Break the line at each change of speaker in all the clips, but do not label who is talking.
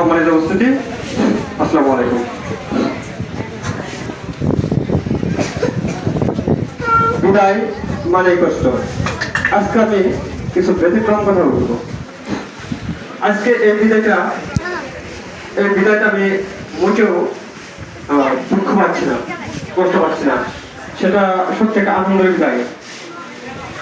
সম্মানিত উপস্থিতি। আসসালামু আলাইকুম। বিদায় মানে কষ্ট। আজকে আমি কিছু ব্যতিক্রম কথা বলব। আজকে এই বিদায়টা এই বিদায়টা আমি মোটেও দুঃখ পাচ্ছি না, কষ্ট পাচ্ছি না। সেটা সত্যি একটা আনন্দের বিদায়।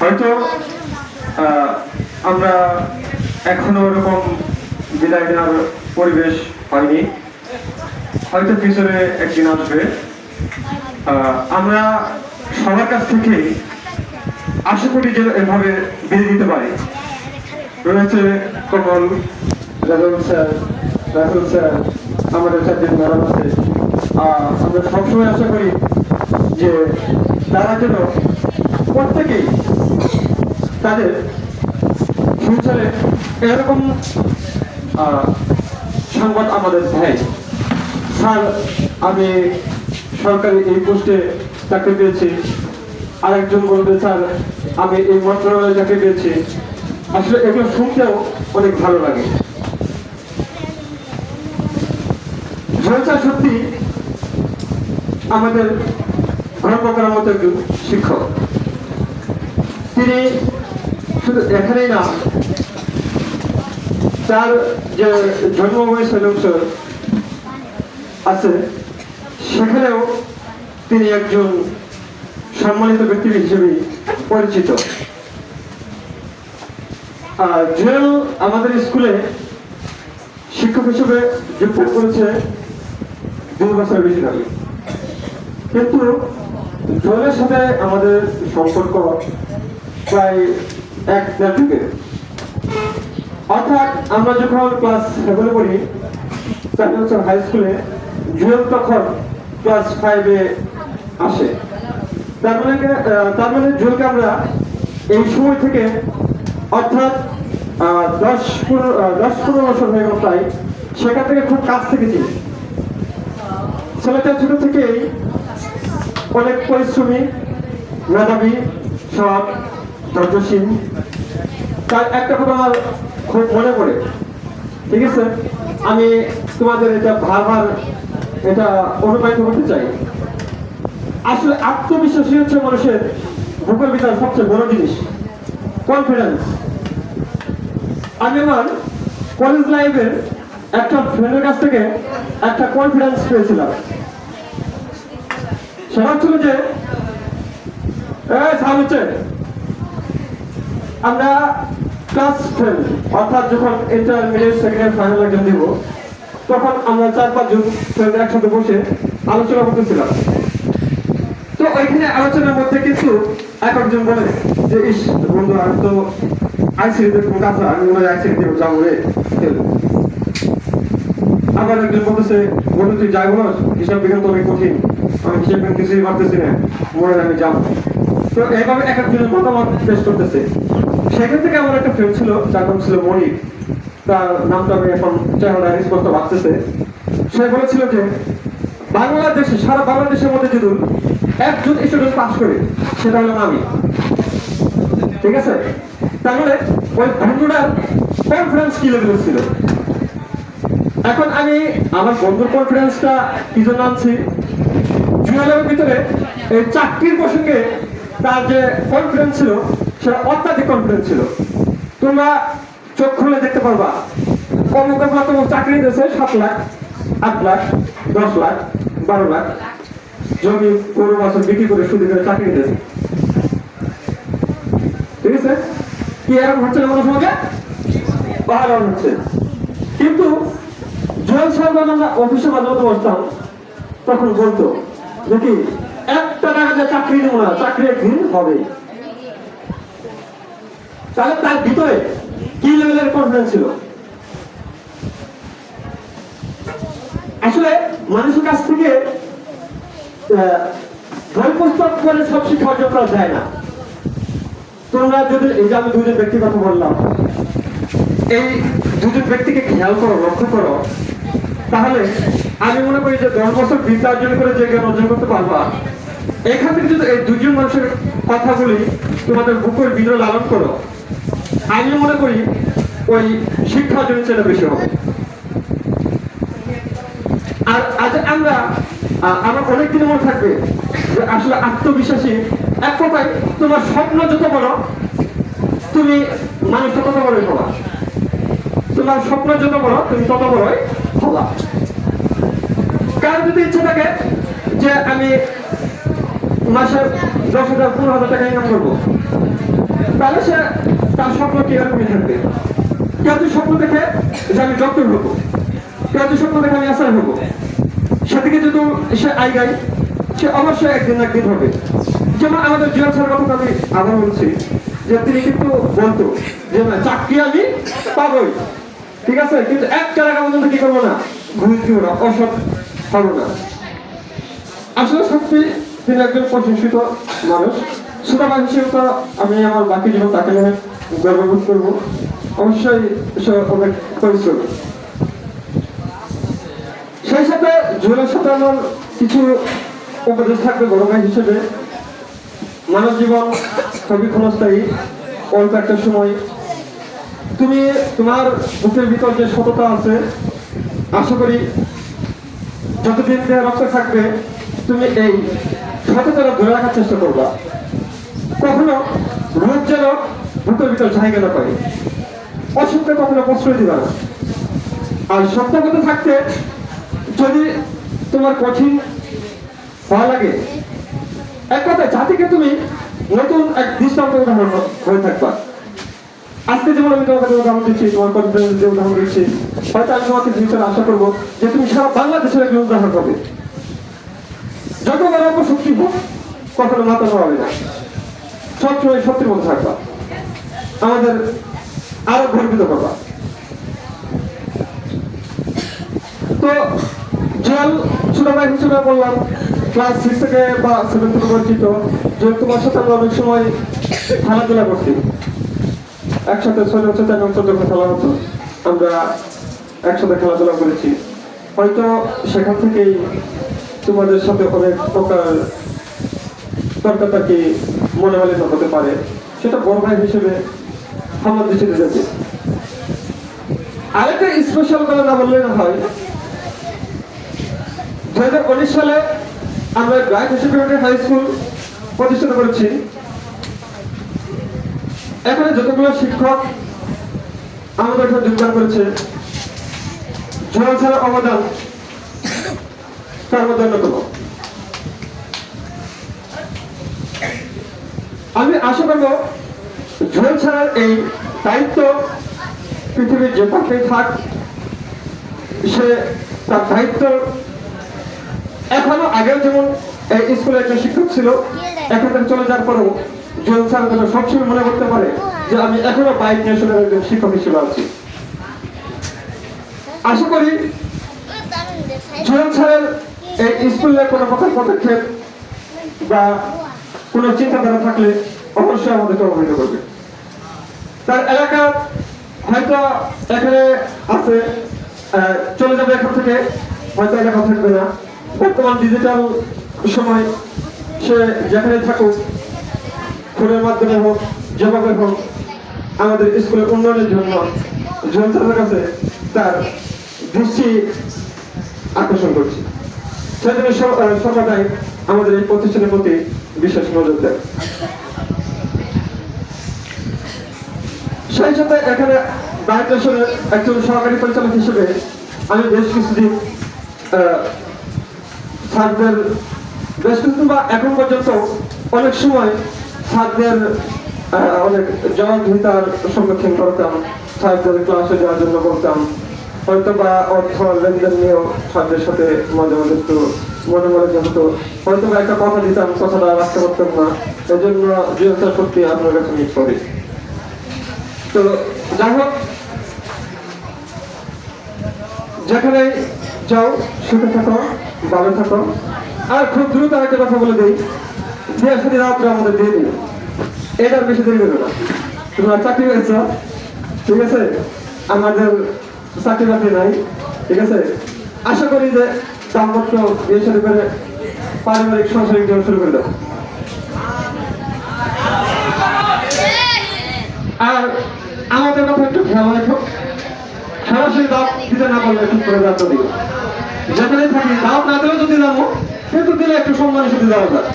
হয়তো আমরা এখনও ওরকম বিদায় নেওয়ার পরিবেশ হয়নি। হয়তো পিছনে একদিন আসবে। আমরা সবার কাছ থেকে আশা করি যে এভাবে বিদায় দিতে পারি। রয়েছে কমল রাজল স্যার রাহুল স্যার, আমাদের সাথে ম্যাডাম আছে। আমরা সবসময় আশা করি যে তারা যেন প্রত্যেকেই তাদের ফিউচারে এরকম সংবাদ আমাদের দেয়। স্যার, আমি সরকারি এই পোস্টে চাকরি পেয়েছি। আরেকজন বলবে, স্যার, আমি এই মন্ত্রণালয়ে চাকরি পেয়েছি। আসলে এগুলো শুনতেও অনেক ভালো লাগে। জয়চা সত্যি আমাদের গর্ব করার মতো একজন শিক্ষক। তিনি শুধু এখানেই না তার যে জন্মভূমি সৈলংসর আছে, সেখানেও তিনি একজন সম্মানিত ব্যক্তি হিসেবে পরিচিত। আর জুয়েল আমাদের স্কুলে শিক্ষক হিসেবে যোগদান করেছে দুই বছর বেশি আগে কিন্তু জুয়েলের সাথে আমাদের সম্পর্ক প্রায় এক দেড় অর্থাৎ আমরা যখন ক্লাস সেভেনে পড়ি হাই স্কুলে জুয়েল তখন ক্লাস ফাইভে আসে। তার মানে তার মানে জুয়েলকে আমরা এই সময় থেকে অর্থাৎ দশ পনেরো দশ পনেরো বছর হয়ে গেল প্রায়, সেখান থেকে খুব কাছ থেকে চিনি। ছেলেটা ছোট থেকেই অনেক পরিশ্রমী, মেধাবী সব ধৈর্যশীল। তার একটা কথা আমার মনে পড়ে। ঠিক আছে? আমি তোমাদের এটা ভাবার এটা অনুপ্রাণিত করতে চাই। আসলে আত্মবিশ্বাসী হচ্ছে মানুষের ভূগোল বিদ্যার সবচেয়ে বড় জিনিস। কনফিডেন্স আমি আমার কলেজ লাইফের একটা ফ্রেন্ডের কাছ থেকে একটা কনফিডেন্স পেয়েছিলাম। সেটা ছিল যে আমরা ক্লাস অর্থাৎ যখন ইন্টারমিডিয়েট ফাইনাল এক্সাম দিব, তখন আমরা চার পাঁচজন একসাথে বসে আলোচনা করতেছিলাম। তো ওইখানে আলোচনার মধ্যে কিন্তু এক একজন বলে যে, ইস, বন্ধু তো আইসিডিতে কোনো কাজ আমি মনে হয় যাব রে। আবার একজন বলতেছে, বন্ধু, তুই যাই বলো, হিসাব বিজ্ঞান তো অনেক কঠিন, আমি হিসাব বিজ্ঞান কিছুই পারতেছি না, মনে হয় আমি যাব। তো এইভাবে এক একজনের মতামত পেশ করতেছে। সেখান থেকে আমার একটা ফ্রেন্ড ছিল, যার নাম ছিল মনির। তার নামটা আমি এখন চেহারা স্পষ্ট ভাবতেছে। সে বলেছিল যে, বাংলাদেশে, সারা বাংলাদেশের মধ্যে যদি একজন স্টুডেন্ট পাস করে সেটা হলাম আমি। ঠিক আছে? তাহলে ওই বন্ধুটার কনফিডেন্স কি লেভেল ছিল? এখন আমি আমার বন্ধুর কনফিডেন্সটা কি জন্য আনছি? জুয়েলের ভিতরে এই চাকরির প্রসঙ্গে তার যে কনফিডেন্স ছিল সেটা অত্যাধিক কনফিডেন্স ছিল। তোমরা চোখ খুলে দেখতে পারবা। চাকরি দিয়েছে সাত লাখ, আট লাখ, দশ লাখ, বারো লাখ। জমি বছর বিক্রি করে করে চাকরি দিয়েছে। ঠিক আছে? কি এরকম হচ্ছে না কোনো হচ্ছে। কিন্তু জয়েল সাহেব আমরা অফিসে মাঝে বসতাম। তখন বলতো, দেখি, একটা টাকা চাকরি দেবো না চাকরি একদিন হবে। তাহলে তার ভিতরে কি লেভেলের কনফিডেন্স ছিল? আসলে মানুষের কাছ থেকে করে সব শিক্ষা অর্জন করা যায় না। তোমরা যদি, এই যে আমি দুজন ব্যক্তির কথা বললাম, এই দুজন ব্যক্তিকে খেয়াল করো, লক্ষ্য করো। তাহলে আমি মনে করি যে দশ বছর বিদ্যা অর্জন করে যে জ্ঞান অর্জন করতে পারবা, এখান থেকে যদি এই দুজন মানুষের কথাগুলি তোমাদের বুকের ভিতরে লালন করো আমি মনে করি ওই শিক্ষা অর্জনের চেয়ে বেশি হবে। আর আজ আমরা আমার অনেক দিন মনে থাকবে যে আসলে আত্মবিশ্বাসী এক কথায় তোমার স্বপ্ন যত বড়, তুমি মানুষটা তত বড়ই হবা। তোমার স্বপ্ন যত বড়, তুমি তত বড়ই হবা। কার যদি ইচ্ছে থাকে যে আমি মাসে দশ হাজার, পনেরো হাজার টাকা ইনকাম করব, তাহলে সে তার স্বপ্ন কি থাকবে? কেউ যদি স্বপ্ন দেখে যে আমি ডক্টর হব? কেউ যদি স্বপ্ন দেখে আমি আসার হব? সেদিকে যদি সে আইগাই সে অবশ্যই একদিন একদিন হবে। যেমন আমাদের জিয়াল স্যার কথা আমি আবার বলছি, যে তিনি কিন্তু বলতো, যে না, চাকরি আমি পাবোই। ঠিক আছে? কিন্তু এক টাকা পর্যন্ত কি করব না? দিব না, অসৎ হব না। আসলে সত্যি তিনি একজন প্রশংসিত মানুষ। সুতরাং হিসেবে তো আমি আমার বাকি জীবন তাকে গর্ববোধ করব। অবশ্যই অনেক পরিশ্রম। সেই সাথে কিছু উপদেশ থাকবে হিসেবে। মানব জীবন খুবই ক্ষণস্থায়ী, অল্প একটা সময়। তুমি তোমার বুকের ভিতর যে সততা আছে, আশা করি যতদিন দেহে রক্ত থাকবে, তুমি এই সততাটা ধরে রাখার চেষ্টা করবা। কখনো রোগ বুকের ভিতর জায়গা না পাই অসুখকে কখনো প্রশ্রয় দিবা না। আর সত্য কথা থাকতে যদি তোমার কঠিন হওয়া লাগে, এক কথায় জাতিকে তুমি নতুন এক দৃষ্টান্ত উদাহরণ হয়ে থাকবা। আজকে যেমন আমি তোমাকে উদাহরণ দিচ্ছি, তোমার কনফিডেন্স যে উদাহরণ দিচ্ছি, হয়তো আমি তোমাকে ফিউচারে আশা করব যে তুমি সারা বাংলাদেশের একজন উদাহরণ হবে যত বড় অপশক্তি হোক, কখনো মাথা হবে না। সবসময় সত্যির মধ্যে থাকবা। আমাদের আরও গর্বিত করবা তো জল ছোট ভাই হিসেবে বললাম ক্লাস সিক্স থেকে বা সেভেন থেকে পরিচিত যে তোমার সাথে আমরা অনেক সময় খেলাধুলা করছি। একসাথে ছয় বছর, চার বছর যখন খেলা হতো। আমরা একসাথে খেলাধুলা করেছি। হয়তো সেখান থেকেই তোমাদের সাথে অনেক প্রকার মনে মালিন্য হতে পারে। সেটা বড় ভাই হিসেবে আরেকটা স্পেশাল না বললে হয়। দু হাজার উনিশ সালে আমরা সেকেন্ডারি হাই স্কুল করেছি। এখানে যতগুলো শিক্ষক আমাদের এখানে যোগদান করেছে ছাড়ার অবদান তার মধ্যে অন্যতম। আমি আশা করব জোয়াল ছাড়ার এই দায়িত্ব পৃথিবীর যে পাখি থাক, সে তার দায়িত্ব এখনও আগেও যেমন এই স্কুলে একজন শিক্ষক ছিল, এখন থেকে চলে যাওয়ার পরেও জোয়াল স্যার যেন সবসময় মনে করতে পারে যে আমি এখনও বাইক নেশনের একজন শিক্ষক হিসেবে আছি। আশা করি জোয়াল স্যারের এই স্কুলে কোনো প্রকার পদক্ষেপ বা কোনো চিন্তাধারা থাকলে অবশ্যই আমাদেরকে অবহিত করবে। তার এলাকা হয়তো এখানে আছে চলে যাবে এখন থেকে, হয়তো এলাকা থাকবে না। বর্তমান ডিজিটাল সময়, সে যেখানে থাকুক, ফোনের মাধ্যমে হোক, যেভাবে হোক, আমাদের স্কুলের উন্নয়নের জন্য জনতার কাছে তার দৃষ্টি আকর্ষণ করছি। সেই জন্য সর- আমাদের এই প্রতিষ্ঠানের প্রতি বিশেষ নজর দেয়। সাথে এখানে বায়োটেশনের একজন সহকারী পরিচালক হিসেবে আমি বেশ কিছুদিন ছাত্রদের বেশ কিছুদিন বা এখন পর্যন্ত অনেক সময় ছাত্রদের অনেক জবাবদিহিতার সম্মুখীন করতাম ছাত্রদের ক্লাসে যাওয়ার জন্য বলতাম। হয়তো বা অর্থ লেনদেন নিয়েও ছাত্রের সাথে মাঝে মাঝে একটু মনে মনে যেহেতু হয়তো বা একটা কথা দিতাম, কথাটা রাখতে পারতাম না। এই জন্য জিনিসটা সত্যি আপনার কাছে মিট করি তো যাই হোক, যেখানে যাও সুখে থাকো ভালো থাকো। আর খুব দ্রুত একটা কথা বলে দিই বিয়ের সাথে রাত্রে আমাদের দিয়ে দিল এটার বেশি দেরি হবে না। তোমরা চাকরি পেয়েছ, ঠিক আছে? আমাদের চাকরি বাকরি নাই, ঠিক আছে? আশা করি যে দাম্পত্য বিয়ে শুরু করে পারিবারিক সাংসারিক জীবন শুরু করে দাও আর আমাদের কথা একটু খেয়াল রাখো। সরাসরি দাঁত দিতে না পারলে ঠিক করে দাঁত দিও যেখানে থাকি দাওয়াত না দিলেও যদি জানো কিন্তু দিলে একটু সম্মানের সাথে যাওয়া যায়।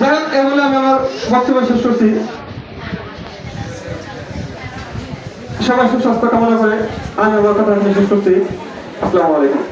যাই হোক এই বলে আমি আমার বক্তব্য শেষ করছি। সবাই সুস্বাস্থ্য কামনা করে আমি আমার কথা শেষ করছি। আসসালামু আলাইকুম।